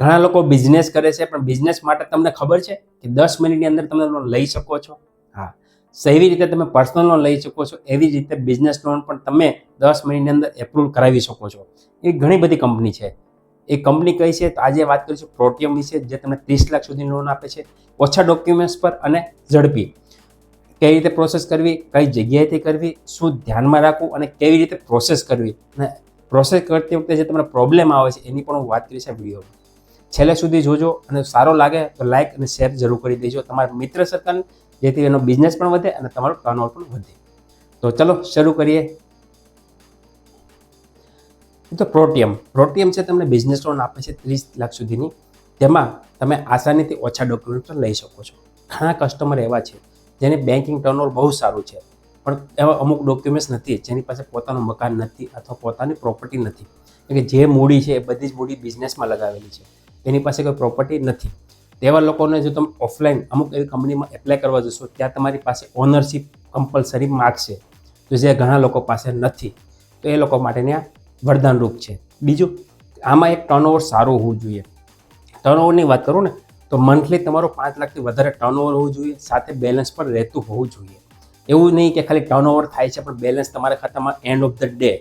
ઘણા લોકો બિઝનેસ કરે છે, પણ બિઝનેસ માટે તમને ખબર છે કે દસ મિનિટની અંદર તમે લોન લઈ શકો છો? હા. એવી રીતે તમે પર્સનલ લોન લઈ શકો છો, એવી જ રીતે બિઝનેસ લોન પણ તમે દસ મિનિટની અંદર એપ્રુવ કરાવી શકો છો. એ ઘણી બધી કંપની છે. એ કંપની કઈ છે? તો આજે વાત કરીશું પ્રોટિયમ વિશે, જે તમને ત્રીસ લાખ સુધી લોન આપે છે. ઓછા ડોક્યુમેન્ટ્સ પર અને ઝડપી. કેવી રીતે પ્રોસેસ કરવી? કઈ જગ્યાએથી કરવી? શું ધ્યાનમાં રાખવું? અને કેવી રીતે પ્રોસેસ કરવી? અને પ્રોસેસ કરતી વખતે જે તમને પ્રોબ્લેમ આવે છે, એની પણ હું વાત કરીશ આ વિડીયોમાં છેલ્લે સુધી જોજો અને સારો લાગે તો લાઇક અને શેર જરૂર કરી દેજો. તમારા મિત્ર સર્કલ જેથી એનો બિઝનેસ પણ વધે અને તમારો ટર્નઓવર પણ વધે. તો ચલો શરૂ કરીએ. તો પ્રોટિયમ. પ્રોટિયમ છે તમને બિઝનેસ લોન આપે છે ત્રીસ લાખ સુધીની. તેમાં તમે આસાનીથી ઓછા ડોક્યુમેન્ટ પણ લઈ શકો છો. ઘણા કસ્ટમર એવા છે જેને બેન્કિંગ ટર્નઓવર બહુ સારું છે. પણ એવા અમુક ડોક્યુમેન્ટ્સ નથી જેની પાસે પોતાનું મકાન નથી અથવા પોતાની પ્રોપર્ટી નથી. કે જે મૂડી છે એ બધી જ મૂડી બિઝનેસમાં લગાવેલી છે. એની પાસે કોઈ પ્રોપર્ટી નથી. તેવા લોકોને જો તમે ઓફલાઈન અમુક એવી કંપનીમાં એપ્લાય કરવા જશો, ત્યાં તમારી પાસે ઓનરશિપ કમ્પલસરી માગશે. તો જે ઘણા લોકો પાસે નથી, તો એ લોકો માટેની આ વરદાનરૂપ છે. બીજું, આમાં એક ટર્નઓવર સારું હોવું જોઈએ. ટર્નઓવરની વાત કરું ને, તો મંથલી તમારું પાંચ લાખથી વધારે ટર્નઓવર હોવું જોઈએ, સાથે બેલેન્સ પણ રહેતું હોવું જોઈએ. એવું નહીં કે ખાલી ટર્નઓવર થાય છે, પણ બેલેન્સ તમારા ખાતામાં એન્ડ ઓફ ધ ડે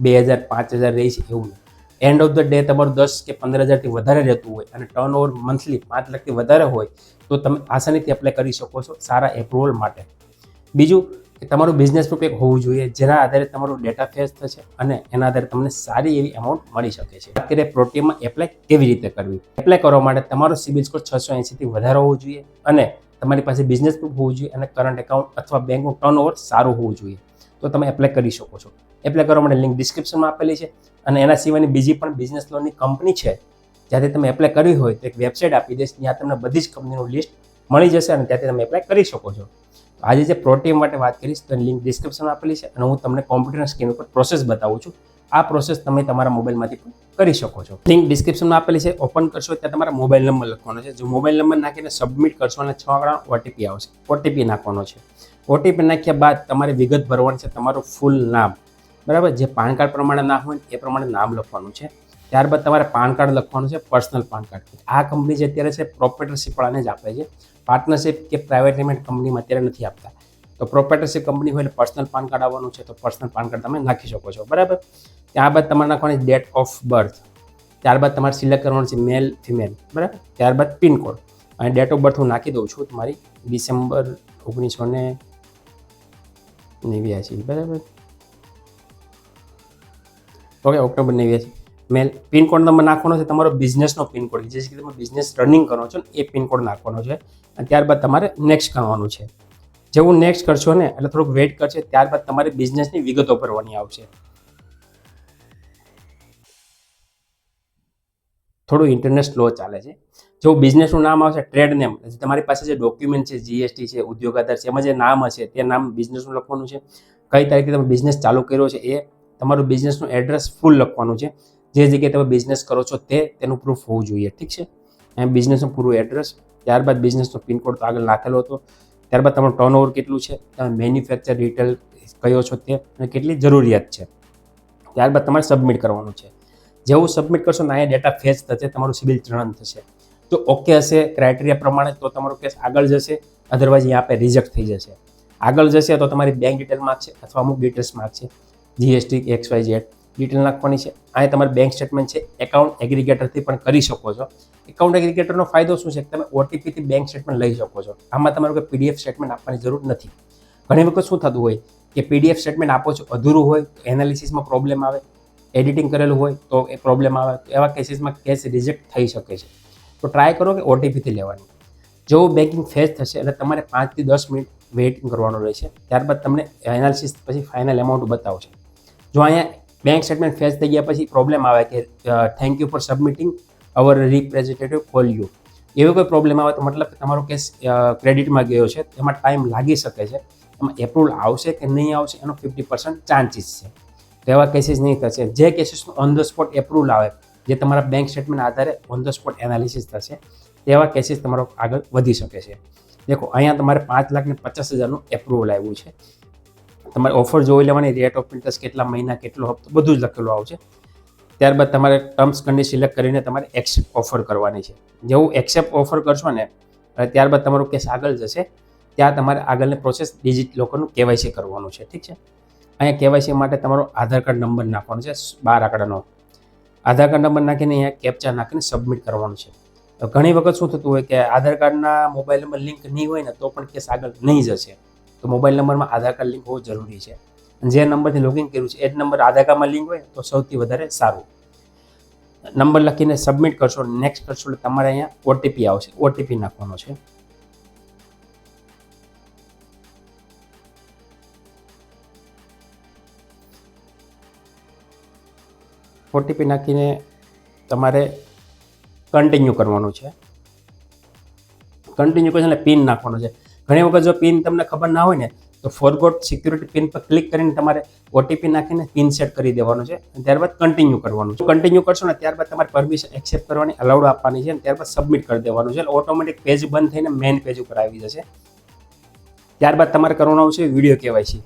બે હજાર, પાંચ હજાર રહી છે, એવું નહીં. એન્ડ ઓફ ધ ડે તમારું દસ કે પંદર હજારથી વધારે રહેતું હોય અને ટર્ન ઓવર મંથલી પાંચ લાખથી વધારે હોય, તો તમે આસાનીથી એપ્લાય કરી શકો છો સારા એપ્રુવલ માટે. બીજું કે તમારું બિઝનેસ પ્રૂફ એક હોવું જોઈએ, જેના આધારે તમારું ડેટા ફેસ થશે અને એના આધારે તમને સારી એવી અમાઉન્ટ મળી શકે છે. અત્યારે પ્રોટીમાં એપ્લાય કેવી રીતે કરવી? એપ્લાય કરવા માટે તમારો સિબિલ સ્કોર છસો એંસીથી વધારે હોવો જોઈએ અને તમારી પાસે બિઝનેસ પ્રૂફ હોવું જોઈએ અને કરંટ એકાઉન્ટ અથવા બેંકનું ટર્નઓવર સારું હોવું જોઈએ. તો તમે એપ્લાય કરી શકો છો. એપ્લાય કરવા માટે લિંક ડિસ્ક્રિપ્શનમાં આપેલી છે. અને એના સિવાયની બીજી પણ બિઝનેસ લોનની કંપની છે, જ્યાંથી તમે એપ્લાય કરવી હોય તો એક વેબસાઇટ આપી દઈશ, ત્યાં તમને બધી જ કંપનીનું લિસ્ટ મળી જશે અને ત્યાંથી તમે એપ્લાય કરી શકો છો. આજે જે પ્રોટીન માટે વાત કરીશ, તો લિંક ડિસ્ક્રિપ્શનમાં આપેલી છે અને હું તમને કોમ્પ્યુટર સ્ક્રીન ઉપર પ્રોસેસ બતાવું છું. આ પ્રોસેસ તમે તમારા મોબાઈલમાંથી પણ કરી શકો છો. લિંક ડિસ્ક્રિપ્શનમાં આપેલી છે ઓપન કરશો ત્યાં તમારા મોબાઈલ નંબર લખવાનો છે. જો મોબાઈલ નંબર નાખીને સબમિટ કરશો અને છ આંકડા ઓટીપી આવશે. ઓટીપી નાખવાનો છે. ઓટીપી નાખ્યા બાદ તમારે વિગત ભરવાની છે તમારું ફૂલ નામ. બરાબર? જે પાન કાર્ડ પ્રમાણે નામ હોય એ પ્રમાણે નામ લખવાનું છે. ત્યારબાદ તમારે પાન કાર્ડ લખવાનું છે, પર્સનલ પાન કાર્ડ. આ કંપની જે અત્યારે છે પ્રોપરેટરશીપ વાળાને જ આપે છે. પાર્ટનરશિપ કે પ્રાઇવેટ લિમિટેડ કંપનીમાં અત્યારે નથી આપતા. તો પ્રોપરેટરશિપ કંપની હોય એટલે પર્સનલ પાન કાર્ડ આવવાનું છે, તો પર્સનલ પાન કાર્ડ તમે નાખી શકો છો. બરાબર? ત્યારબાદ તમારે નાખવાની ડેટ ઓફ બર્થ ત્યારબાદ તમારે સિલેક્ટ કરવાનું છે મેલ ફિમેલ બરાબર? ત્યારબાદ પિનકોડ અને ડેટ ઓફ બર્થ હું નાખી દઉં છું તમારી ડિસેમ્બર ઓગણીસો ને નેવ્યાસી બરાબર? ઓકે ઓક્ટોબર નેવ્યાસી મેલ પિનકોડ નંબર નાખવાનો છે, તમારો બિઝનેસનો પિનકોડ જે કે તમે બિઝનેસ રનિંગ કરો છો ને, એ પિનકોડ નાખવાનો છે. અને ત્યારબાદ તમારે નેક્સ્ટ કરવાનું છે. જેવું નેક્સ્ટ કરશો ને, એટલે થોડુંક વેઇટ કરશે, ત્યારબાદ તમારે બિઝનેસની વિગતો ભરવાની આવશે. થોડું ઇન્ટરનેટ સ્લો ચાલે છે. જો બિઝનેસનું નામ આવશે ટ્રેડ નેમ તમારી પાસે જે ડોક્યુમેન્ટ છે જીએસટી છે ઉદ્યોગ આધાર છે, એમાં જે નામ હશે, તે નામ બિઝનેસનું લખવાનું છે. કઈ તારીખે તમે બિઝનેસ ચાલુ કર્યો છે, એ તમારું બિઝનેસનું એડ્રેસ ફૂલ લખવાનું છે. જે જગ્યાએ તમે બિઝનેસ કરો છો તે તેનું પ્રૂફ હોવું જોઈએ, ઠીક છે? એમ બિઝનેસનું પૂરું એડ્રેસ ત્યારબાદ બિઝનેસનો પિનકોડ તો આગળ નાખેલો હતો. ત્યારબાદ તમારું ટર્નઓવર કેટલું છે, તમે મેન્યુફેક્ચર રિટેલ કયો છો તે, અને કેટલી જરૂરિયાત છે. ત્યારબાદ તમારે સબમિટ કરવાનું છે. જેવું સબમિટ કરશો ને અહીંયા ડેટા ફેચ થશે, તમારું સિબિલ ચલણ થશે. જો ઓકે હશે ક્રાઇટેરિયા પ્રમાણે, તો તમારો કેસ આગળ જશે અધરવાઇઝ અહીંયા આપણે રિજેક્ટ થઈ જશે. આગળ જશે તો તમારી બેંક ડિટેલ માગશે અથવા અમુક details માગશે GST, X Y Z detail નાખવાની છે. આ તમારે બેંક સ્ટેટમેન્ટ છે. એકાઉન્ટ એગ્રીગેટરથી પણ કરી શકો છો. એકાઉન્ટ એગ્રીગેટરનો ફાયદો શું છે? તમે ઓટીપીથી બેંક સ્ટેટમેન્ટ લઈ શકો છો. આમાં તમારે કોઈ પીડીએફ સ્ટેટમેન્ટ આપવાની જરૂર નથી. ઘણી વખત શું થતું હોય કે પીડીએફ સ્ટેટમેન્ટ આપો છો, અધૂરું હોય એનાલિસિસમાં પ્રોબ્લેમ આવે એડિટિંગ કરેલું હોય, તો એ પ્રોબ્લેમ આવે, તો એવા કેસીસમાં કેસ રિજેક્ટ થઈ શકે છે. તો ટ્રાય કરો કે ઓટીપીથી લેવાની. જો બેન્કિંગ ફેસ થશે, એટલે તમારે પાંચથી દસ મિનિટ વેઇટિંગ કરવાનું રહેશે. ત્યારબાદ તમને એનાલિસિસ પછી ફાઇનલ એમાઉન્ટ બતાવશે. જો અહીંયા બેંક સ્ટેટમેન્ટ ફેચ થઈ ગયા પછી પ્રોબ્લેમ આવે કે thank you for submitting our representative call you એવો કોઈ પ્રોબ્લેમ આવે તો મતલબ તમારો કેસ ક્રેડિટમાં ગયો છે, એમાં ટાઈમ લાગી શકે છે. એમાં એપ્રુવલ આવશે કે નહીં આવશે એનો ફિફ્ટી પર્સન્ટ ચાન્સીસ છે. તો એવા કેસીસ નહીં થશે. જે કેસીસનું ઓન ધ સ્પોટ એપ્રુવલ આવે, જે તમારા બેંક સ્ટેટમેન્ટ આધારે ઓન ધ સ્પોટ એનાલિસિસ થશે, તેવા કેસીસ તમારો આગળ વધી શકે છે. દેખો, અહીંયા તમારે પાંચ લાખ ને પચાસ હજારનું એપ્રુવલ આવ્યું છે. તમારે ઓફર જોઈ લેવાની રેટ ઓફ ઇન્ટરેસ્ટ કેટલા, મહિના કેટલો હપ્તો, બધું જ લખેલું આવશે. ત્યારબાદ તમારે ટર્મ્સ કન્ડિશન સિલેક્ટ કરીને તમારે એક્સેપ્ટ ઓફર કરવાની છે. જેવું એક્સેપ્ટ ઓફર કરશો ને ત્યારબાદ તમારો કેસ આગળ જશે, ત્યાં તમારે આગળની પ્રોસેસ ડિજિટ લોકોનું કેવાયસી કરવાનું છે. ઠીક છે? અહીંયા કેવાયસી માટે તમારો આધાર કાર્ડ નંબર નાખવાનો છે, બાર આંકડાનો. આધાર કાર્ડ નંબર નાખીને અહીંયા કેપ્ચા નાખીને સબમિટ કરવાનું છે. ઘણી વખત શું થતું હોય કે આધાર કાર્ડના મોબાઈલ નંબર લિંક નહીં હોય ને, તો પણ કેસ આગળ નહીં જશે. તો મોબાઈલ નંબરમાં આધાર કાર્ડ લિંક હોવું જરૂરી છે. જે નંબરથી લોગિન કર્યું છે, એ જ નંબર આધાર કાર્ડમાં લિંક હોય તો સૌથી વધારે સારું. નંબર લખીને સબમિટ કરશો નેક્સ્ટ કરશો એટલે તમારે અહીંયા ઓટીપી આવશે. ઓટીપી નાખવાનો છે. ઓટીપી નાખીને તમારે કન્ટિન્યુ કરવાનું છે. કન્ટિન્યુ કરશે એટલે પિન નાખવાનો છે. ઘણી વખત જો પિન તમને ખબર ના હોય ને, તો ફોરગોટ સિક્યુરિટી પિન પર ક્લિક કરીને તમારે ઓટીપી નાખીને પિન સેટ કરી દેવાનો છે ત્યારબાદ કન્ટિન્યુ કરવાનું છે. કન્ટિન્યુ કરશો ને ત્યારબાદ તમારે પરમિશન એક્સેપ્ટ કરવાની અલાઉડ આપવાની છે અને ત્યારબાદ સબમિટ કરી દેવાનું છે. એટલે ઓટોમેટિક પેજ બંધ થઈને મેઇન પેજ ઉપર આવી જશે. ત્યારબાદ તમારે કરવાનું છે વીડિયો કેવાયસી.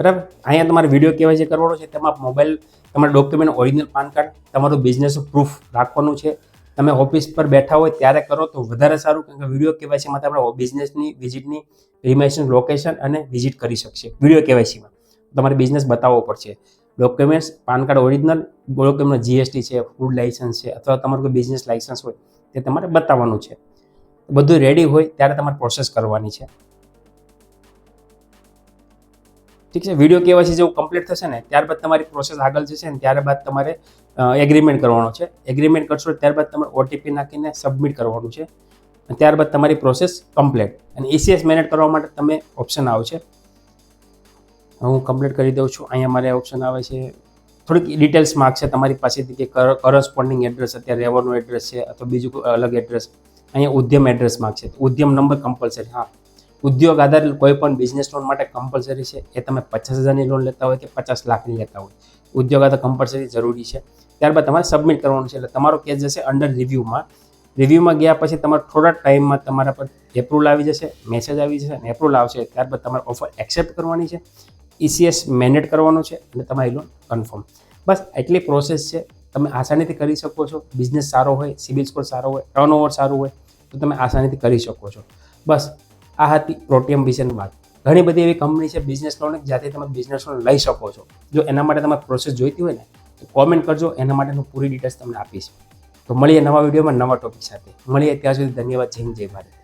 બરાબર? અહીંયા તમારે વીડિયો કેવાયસી કરવાનો છે, તેમાં મોબાઈલ તમારા ડોક્યુમેન્ટ ઓરિજિનલ પાન કાર્ડ તમારું બિઝનેસ પ્રૂફ રાખવાનું છે. તમે ઓફિસ પર બેઠા હોય ત્યારે કરો તો વધારે સારું, કારણ કે વીડિયો કેવાયસીમાં તમે બિઝનેસની વિઝિટની રિમેશન લોકેશન અને વિઝિટ કરી શકશે વીડિયો કેવાયસીમાં તમારે બિઝનેસ બતાવવો પડશે. Documents PAN card original document GST છે ફૂડ લાઇસન્સ છે, અથવા તમારું કોઈ બિઝનેસ લાઇસન્સ હોય, તે તમારે બતાવવાનું છે. બધું રેડી હોય ત્યારે તમારે પ્રોસેસ કરવાની છે. ઠીક છે? વીડિયો કેવાયસી જેવું કમ્પ્લીટ થશે ને, ત્યારબાદ તમારી પ્રોસેસ આગળ જશે ને, ત્યારબાદ તમારે એગ્રીમેન્ટ કરવાનો છે. એગ્રીમેન્ટ કરશો, ત્યારબાદ તમારે ઓટીપી નાખીને સબમિટ કરવાનું છે. ત્યારબાદ તમારી પ્રોસેસ કમ્પ્લીટ અને ઈસીએસ મેનેજ કરવા માટે તમે ઓપ્શન આવશે હું કમ્પ્લીટ કરી દઉં છું. અહીંયા મારે ઓપ્શન આવે છે. થોડીક ડિટેલ્સ માગશે તમારી પાસેથી કે કરસ્પોન્ડિંગ એડ્રેસ અત્યારે, રહેવાનું એડ્રેસ છે, અથવા બીજું અલગ એડ્રેસ અહીંયા ઉદ્યમ એડ્રેસ માગશે ઉદ્યમ નંબર કમ્પલસરી હા. ઉદ્યોગ આધારિત કોઈ પણ બિઝનેસ લોન માટે કમ્પલસરી છે, એ તમે પચાસ હજારની લોન લેતા હોય કે પચાસ લાખની લેતા હોય. ઉદ્યોગ આધાર કમ્પલસરી જરૂરી છે. ત્યારબાદ તમારે સબમિટ કરવાનું છે, એટલે તમારો કેસ જશે અંડર રિવ્યૂમાં રિવ્યૂમાં ગયા પછી તમારે થોડા ટાઈમમાં તમારા પર એપ્રુવલ આવી જશે મેસેજ આવી જશે અને એપ્રુવલ આવશે. ત્યારબાદ તમારે ઓફર એક્સેપ્ટ કરવાની છે ઈસીએસ મેનેટ કરવાનું છે અને તમારી લોન કન્ફર્મ બસ એટલી પ્રોસેસ છે. તમે આસાનીથી કરી શકો છો. બિઝનેસ સારો હોય સિબિલ સ્કોર સારો હોય ટર્નઓવર સારું હોય, તો તમે આસાનીથી કરી શકો છો. બસ આ હતી પ્રોટિયમ વિશેની વાત ઘણી બધી એવી કંપની છે બિઝનેસ લોન જ્યાંથી તમે બિઝનેસ લોન લઈ શકો છો. જો એના માટે તમારે પ્રોસેસ જોઈતી હોય ને, તો કોમેન્ટ કરજો, એના માટેનું પૂરી ડિટેલ્સ તમને આપીશ. તો મળીએ નવા વિડીયોમાં નવા ટોપિક સાથે. મળીએ, ત્યાં સુધી ધન્યવાદ, જય જય ભારત.